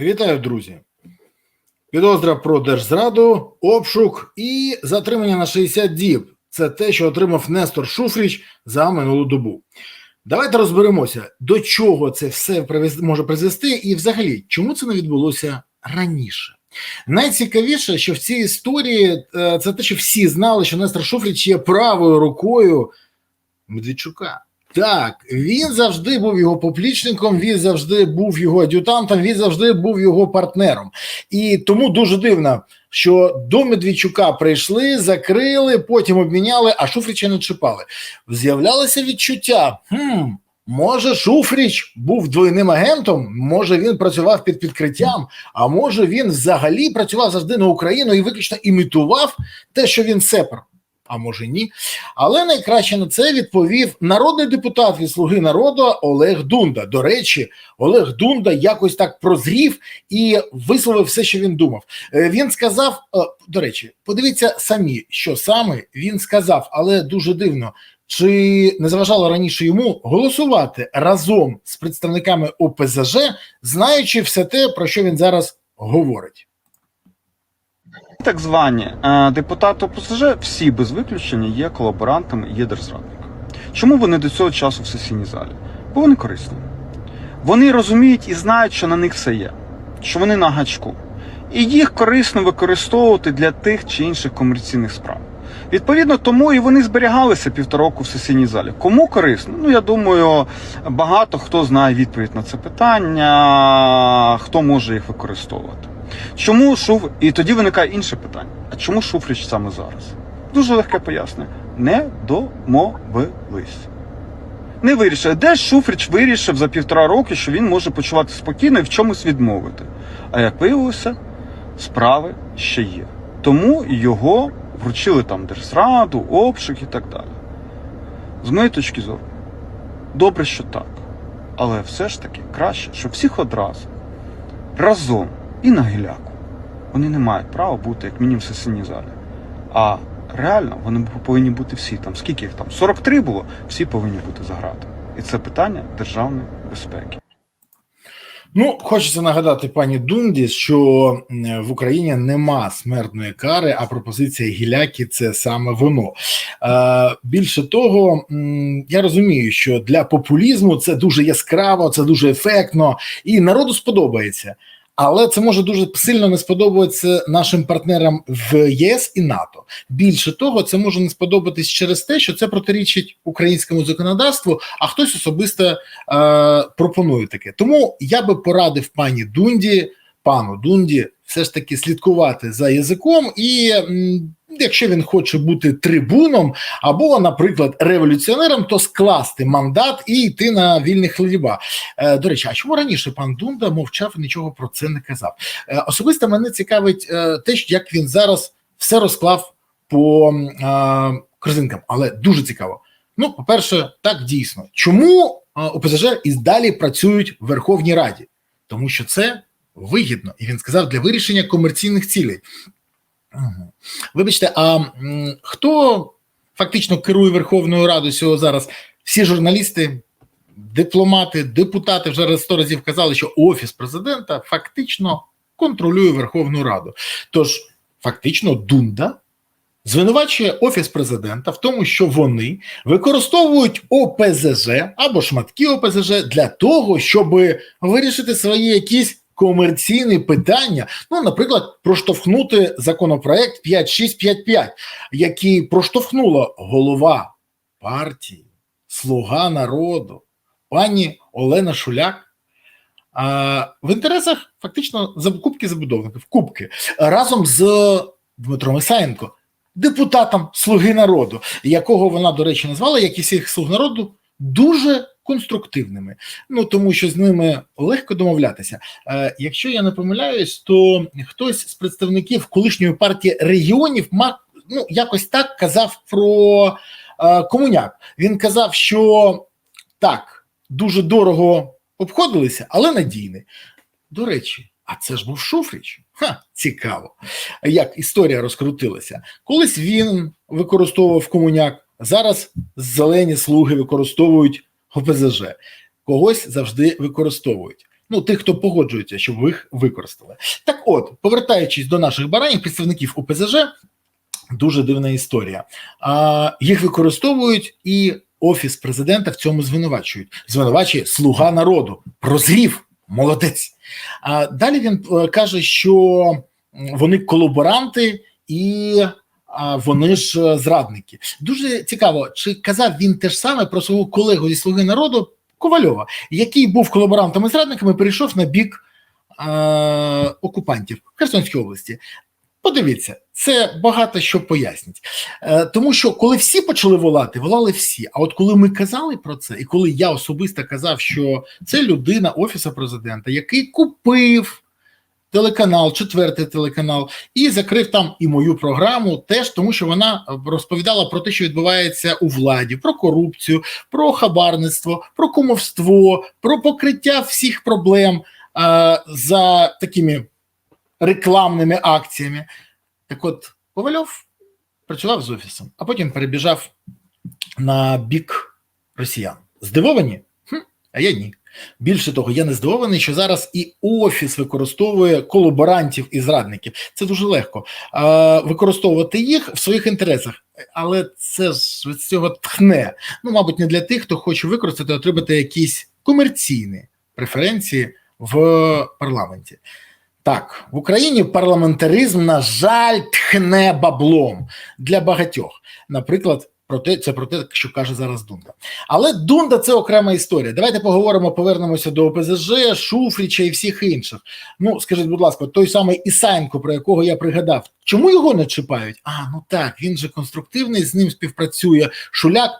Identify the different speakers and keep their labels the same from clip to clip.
Speaker 1: Вітаю, друзі. Підозра про держзраду, обшук і затримання на 60 діб. Це те, що отримав Нестор Шуфріч за минулу добу. Давайте розберемося, до чого це все може призвести, і взагалі, чому це не відбулося раніше. Найцікавіше, що в цій історії е, це те, що всі знали, що Нестор Шуфріч є правою рукою Медведчука. Так, він завжди був його поплічником, він завжди був його ад'ютантом, він завжди був його партнером. І тому дуже дивно, що до Медведчука прийшли, закрили, потім обміняли, а Шуфрича не чіпали. З'являлося відчуття. Хм, може, Шуфріч був двойним агентом, може він працював під підкриттям, а може він взагалі працював завжди на Україну і виключно імітував те, що він сепар. А може ні. Але найкраще на це відповів народний депутат від Слуги народу Олег Дунда. До речі, Олег Дунда якось так прозрів і висловив все, що він думав. Е, Він сказав: е, до речі, подивіться самі, що саме він сказав, але дуже дивно. Чи не заважало раніше йому голосувати разом з представниками ОПЗЖ, знаючи все те, про що він зараз говорить?
Speaker 2: Так звані е, депутати ОПЗЖ всі без виключення є колаборантами, є держзрадниками. Чому вони до цього часу в сесійній залі? Бо вони корисні. Вони розуміють і знають, що на них все є, що вони на гачку. І їх корисно використовувати для тих чи інших комерційних справ. Відповідно, тому і вони зберігалися півтора року в сесійній залі. Кому корисно? Ну я думаю, багато хто знає відповідь на це питання, хто може їх використовувати. Чому Шуф... І тоді виникає інше питання: а чому Шуфрич саме зараз? Дуже легке пояснення. Не домовились. Не вирішили. Де Шуфрич вирішив за півтора роки, що він може почувати спокійно і в чомусь відмовити. А як виявилося, справи ще є. Тому його вручили там держраду, обшук і так далі. З моєї точки зору, добре, що так. Але все ж таки краще, щоб всіх одразу разом і на гіляку. Вони не мають права бути як мінімум в сесійній залі. А реально вони повинні бути всі там. Скільки їх там? 43 було, всі повинні бути за гратами. І це питання державної безпеки.
Speaker 1: Ну, хочеться нагадати пані Дунді, що в Україні нема смертної кари, а пропозиція гіляки це саме воно. Е, більше того, я розумію, що для популізму це дуже яскраво, це дуже ефектно, і народу сподобається. Але це може дуже сильно не сподобатися нашим партнерам в ЄС і НАТО. Більше того, це може не сподобатись через те, що це протирічить українському законодавству, а хтось особисто е, пропонує таке. Тому я би порадив пані Дунді, пану Дунді, все ж таки слідкувати за язиком, і якщо він хоче бути трибуном або, наприклад, революціонером, то скласти мандат і йти на вільні хліба. Е, до речі, а чому раніше пан Дунда мовчав і нічого про це не казав? Е, особисто мене цікавить е, те, як він зараз все розклав по е, корзинкам, але дуже цікаво. Ну, по-перше, так дійсно. Чому е, ОПЗЖ і далі працюють в Верховній Раді? Тому що це вигідно, і він сказав для вирішення комерційних цілей. Вибачте, а хто фактично керує Верховною Радою цього зараз? Всі журналісти, дипломати, депутати вже сто разів казали, що офіс президента фактично контролює Верховну Раду. Тож, фактично, Дунда звинувачує офіс президента в тому, що вони використовують ОПЗЖ або шматки ОПЗЖ для того, щоб вирішити свої якісь комерційні питання. Ну, наприклад, проштовхнути законопроект 5655, який проштовхнула голова партії, слуга народу, пані Олена Шуляк. А, в інтересах фактично закупки забудовників, кубки разом з Дмитром Ісаєнко, депутатом Слуги народу, якого вона, до речі, назвала, як і всіх слуг народу, дуже конструктивними. Ну тому що з ними легко домовлятися. Е, якщо я не помиляюсь, то хтось з представників колишньої партії регіонів ма, ну, якось так казав про е, комуняк. Він казав, що так, дуже дорого обходилися, але надійний. До речі, а це ж був Шуфрич. Ха, цікаво, як історія розкрутилася. Колись він використовував комуняк, зараз зелені слуги використовують ОПЗЖ. Когось завжди використовують. Ну, тих, хто погоджується, щоб їх використали. Так от, повертаючись до наших баранів, представників ОПЗЖ, дуже дивна історія. А, їх використовують і офіс президента в цьому звинувачують. Звинувачує слуга народу. Прозрів, молодець. А далі він е, каже, що вони колаборанти і а, вони ж е, зрадники. Дуже цікаво, чи казав він те ж саме про свого колегу зі слуги народу Ковальова, який був колаборантом і зрадниками, перейшов на бік е, окупантів в Херсонській області. Подивіться, це багато що пояснить. Е, тому що коли всі почали волати, волали всі. А от коли ми казали про це, і коли я особисто казав, що це людина офісу президента, який купив телеканал, четвертий телеканал, і закрив там і мою програму, теж тому, що вона розповідала про те, що відбувається у владі, про корупцію, про хабарництво, про кумовство, про покриття всіх проблем е, за такими рекламними акціями. Так от, Ковальов працював з офісом, а потім перебіжав на бік росіян. Здивовані? Хм, а я ні. Більше того, я не здивований, що зараз і офіс використовує колаборантів і зрадників. Це дуже легко а, використовувати їх в своїх інтересах, але це ж від цього тхне. Ну, мабуть, не для тих, хто хоче використати, отримати якісь комерційні преференції в парламенті. Так, в Україні парламентаризм, на жаль, тхне баблом для багатьох. Наприклад, про те, це про те, що каже зараз Дунда. Але Дунда це окрема історія. Давайте поговоримо, повернемося до ОПЗЖ, Шуфріча і всіх інших. Ну, скажіть, будь ласка, той самий Ісаєнко, про якого я пригадав, чому його не чіпають? А, ну так, він же конструктивний, з ним співпрацює Шуляк.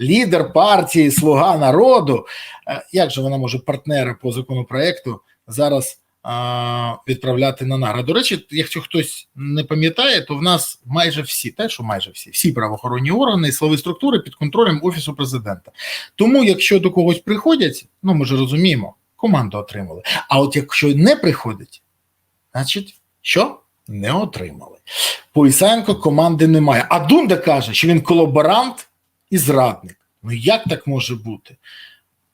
Speaker 1: Лідер партії Слуга народу. Е, Як же вона може партнера по законопроекту зараз відправляти на наград? До речі, якщо хтось не пам'ятає, то в нас майже всі, те, що майже всі, всі правоохоронні органи і силові структури під контролем офісу президента. Тому, якщо до когось приходять, ну ми ж розуміємо, команду отримали. А от якщо не приходять, значить, що? Не отримали. По Ісаєнко команди немає. А Дунда каже, що він колаборант і зрадник. Ну як так може бути?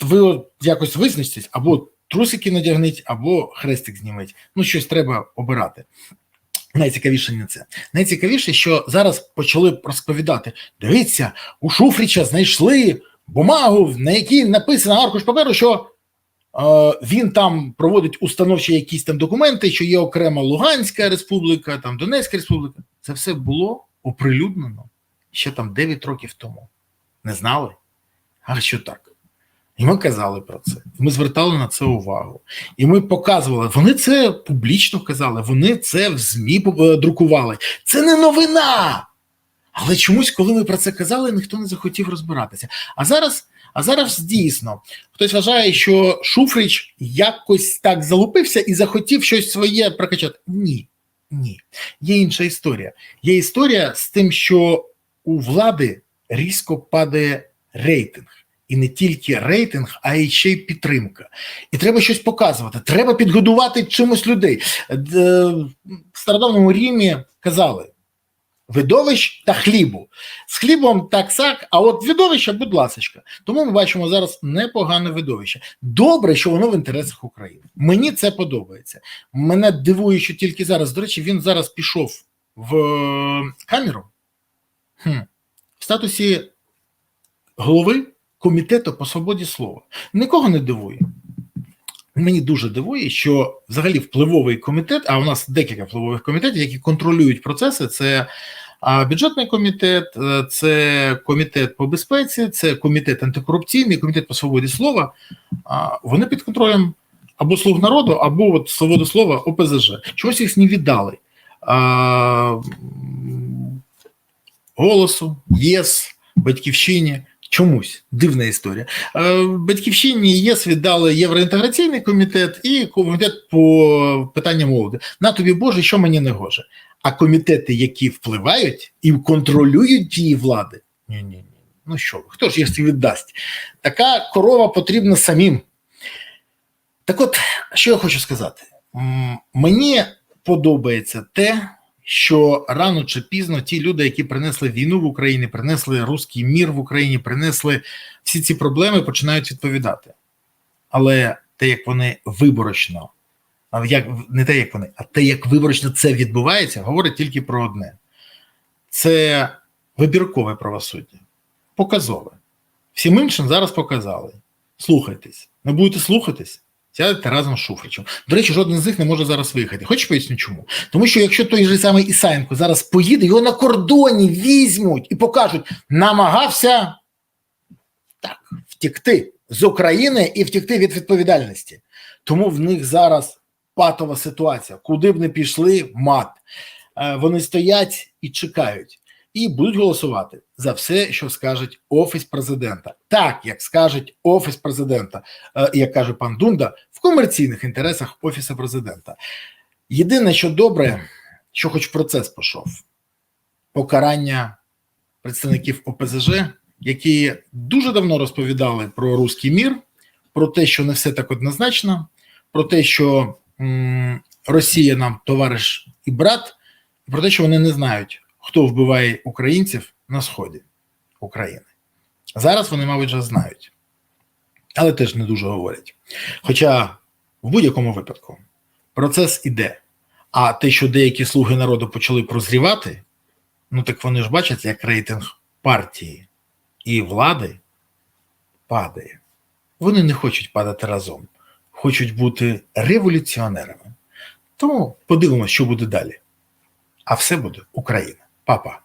Speaker 1: Ви якось визначтесь, або трусики надягніть, або хрестик зніміть. Ну, щось треба обирати. Найцікавіше не це. Найцікавіше, що зараз почали розповідати: дивіться, у Шуфріча знайшли бумагу, на якій написано аркуш паперу, що е, він там проводить установчі якісь там документи, що є окрема Луганська республіка, там Донецька республіка. Це все було оприлюднено ще там 9 років тому. Не знали? А що так? І ми казали про це. І ми звертали на це увагу. І ми показували, вони це публічно казали, вони це в ЗМІ е, друкували. Це не новина. Але чомусь, коли ми про це казали, ніхто не захотів розбиратися. А зараз, а зараз дійсно хтось вважає, що Шуфрич якось так залупився і захотів щось своє прокачати. Ні, ні. Є інша історія. Є історія з тим, що у влади різко падає рейтинг. І не тільки рейтинг, а й ще й підтримка. І треба щось показувати. Треба підгодувати чимось людей. В стародавньому Римі казали: видовищ та хлібу. З хлібом так сак, а от видовища, будь ласочка. Тому ми бачимо зараз непогане видовище. Добре, що воно в інтересах України. Мені це подобається. Мене дивує, що тільки зараз. До речі, він зараз пішов в е, камеру хм, в статусі голови комітету по свободі слова. Нікого не дивує. Мені дуже дивує, що взагалі впливовий комітет, а у нас декілька впливових комітетів, які контролюють процеси, це бюджетний комітет, е, це комітет по безпеці, це комітет антикорупційний, комітет по свободі слова. Вони під контролем або слуг народу, або от свободу слова ОПЗЖ. Чогось їх не віддали. Голосу, ЄС, батьківщині. Чомусь дивна історія. Е, Батьківщині ЄС віддали євроінтеграційний комітет і комітет по питанням молоді. На тобі Боже, що мені не гоже. А комітети, які впливають і контролюють дії влади, ні, ні, ні. Ну що, хто ж їх віддасть? Така корова потрібна самим. Так от, що я хочу сказати? Мені подобається те, що рано чи пізно ті люди, які принесли війну в Україні, принесли руський мір в Україні, принесли всі ці проблеми, починають відповідати. Але те, як вони виборочно, а як не те, як вони, а те, як виборочно це відбувається, говорить тільки про одне: це вибіркове правосуддя, показове. Всім іншим зараз показали. Слухайтесь. Не будете слухатись, сядете разом з Шуфричем. До речі, жоден з них не може зараз виїхати. Хочеш поясню чому? Тому що якщо той же самий Ісаєнко зараз поїде, його на кордоні візьмуть і покажуть, намагався так втікти з України і втікти від відповідальності. Тому в них зараз патова ситуація. Куди б не пішли, мат. Е, Вони стоять і чекають, і будуть голосувати за все, що скаже офіс президента, так як скаже офіс президента, е, як каже пан Дунда, в комерційних інтересах офісу президента. Єдине, що добре, що хоч процес пішов, покарання представників ОПЗЖ, які дуже давно розповідали про руський мір, про те, що не все так однозначно, про те, що м, Росія нам товариш і брат, про те, що вони не знають, хто вбиває українців на сході України. Зараз вони, мабуть, вже знають, але теж не дуже говорять. Хоча в будь-якому випадку процес іде. А те, що деякі слуги народу почали прозрівати, ну так вони ж бачать, як рейтинг партії і влади падає. Вони не хочуть падати разом, хочуть бути революціонерами. Тому подивимося, що буде далі. А все буде Україна. Papa.